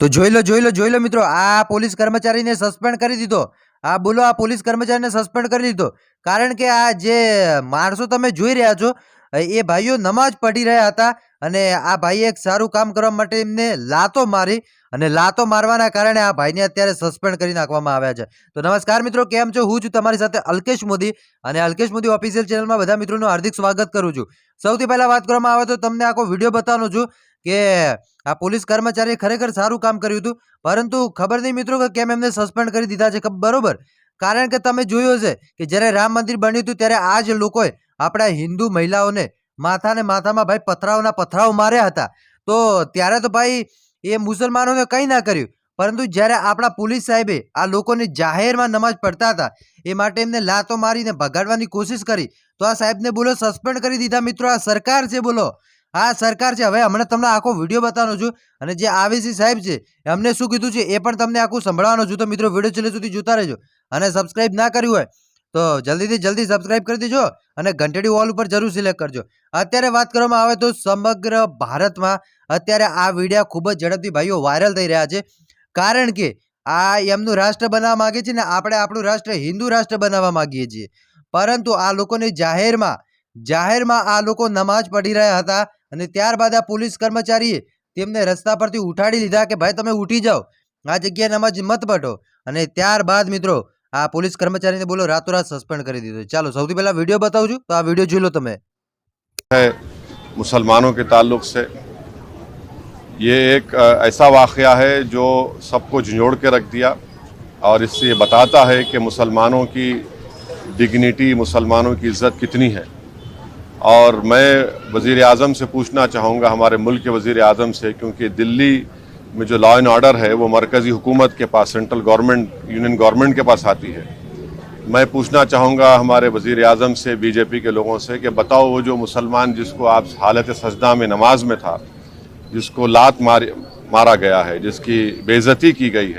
તો જોઈ લો જોઈ લો જોઈ લો મિત્રો, આ પોલીસ કર્મચારીને સસ્પેન્ડ કરી દીધો. આ બોલો, આ પોલીસ કર્મચારીને સસ્પેન્ડ કરી દીધો. કારણ કે આ જે માણસો તમે જોઈ રહ્યા છો, એ ભાઈઓ નમાજ પઢી રહ્યા હતા અને આ ભાઈએ એક સારું કામ કરવા માટે એમને લાતો મારી અને લાતો મારવાના કારણે આ ભાઈને અત્યારે સસ્પેન્ડ કરી નાખવામાં આવ્યા છે. તો નમસ્કાર મિત્રો, કેમ છો? હું છું તમારી સાથે અલ્કેશ મોદી અને અલ્કેશ મોદી ઓફિશિયલ ચેનલમાં બધા મિત્રોનું હાર્દિક સ્વાગત કરું છું. સૌથી પહેલાં વાત કરવામાં આવે તો તમને આખો વીડિયો બતાવવાનો છું. કે આ પોલીસ કર્મચારીએ ખરેખર સારું કામ કર્યું હતું. પરંતુ ખબર નહીં મિત્રો કે કેમ એમને સસ્પેન્ડ કરી દીધા છે બરોબર? કારણ કે તમે જોયું છે કે જ્યારે રામ મંદિર બન્યું હતું ત્યારે આ જ લોકોએ આપણા હિન્દુ મહિલાઓને માથાને માથામાં ભાઈ પથરાવના પથરાવ માર્યા હતા. તો ત્યારે તો ભાઈ એ મુસલમાનોને કંઈ ના કર્યું. પરંતુ જ્યારે આપણા પોલીસ સાહેબે આ લોકોને જાહેરમાં નમાજ પડતા હતા, એ માટે એમને લાતો મારીને ભગાડવાની કોશિશ કરી, તો આ સાહેબને બોલો સસ્પેન્ડ કરી દીધા મિત્રો, આ સરકાર છે બોલો. આ સરકાર છે. હવે હમણાં તમને આખો વીડિયો બતાવવાનો છું અને જે આવીસી સાહેબ છે એમને શું કીધું છે એ પણ તમને આખું સંભળાવવાનું છું. તો મિત્રો, વીડિયો છેલ્લે સુધી જોતા રહેજો અને સબસ્ક્રાઇબ ના કર્યું હોય તો જલ્દીથી જલ્દી સબસ્ક્રાઇબ કરી દેજો અને ઘંટડી વોલ ઉપર જરૂર સિલેક્ટ કરજો. અત્યારે વાત કરવામાં આવે તો સમગ્ર ભારતમાં અત્યારે આ વિડીયા ખૂબ જ ઝડપથી ભાઈઓ વાયરલ થઈ રહ્યા છે. કારણ કે આ એમનું રાષ્ટ્ર બનાવવા માગીએ છીએ ને આપણે આપણું રાષ્ટ્ર હિન્દુ રાષ્ટ્ર બનાવવા માગીએ છીએ. પરંતુ આ લોકોને જાહેરમાં જાહેરમાં આ લોકો નમાજ પઢી રહ્યા હતા અને ત્યારબાદ આ પોલીસ કર્મચારીએ તેમને રસ્તા પરથી ઉઠાડી લીધા કે ભાઈ તમે ઉઠી જાઓ આ જગ્યાએ નમાજ મત પઢો અને ત્યારબાદ મિત્રો આ પોલીસ કર્મચારીને બોલો રાતોરાત સસ્પેન્ડ કરી દીધો ચાલો સૌથી પહેલા વિડીયો બતાવું છું તો આ વિડીયો જોઈ લો તમે है मुसलमानों के ताल्लुक से ये एक अ, ऐसा वाक़या है जो सबको झंझोड़ के रख दिया और इससे ये बताता है कि मुसलमानों की डिग्निटी मुसलमानों की इज़्ज़त कितनी है اور میں وزیر اعظم سے پوچھنا چاہوں گا ہمارے ملک کے وزیر اعظم سے، کیونکہ دلی میں جو لا اینڈ آرڈر ہے، وہ مرکزی حکومت کے پاس سینٹرل گورنمنٹ یونین گورنمنٹ کے پاس آتی ہے۔ میں پوچھنا چاہوں گا ہمارے وزیر اعظم سے، بی جے پی کے لوگوں سے، کہ بتاؤ وہ جو مسلمان جس کو آپ حالت سجدہ میں نماز میں تھا، جس کو لات مار مارا گیا ہے، جس کی بے عزتی کی گئی ہے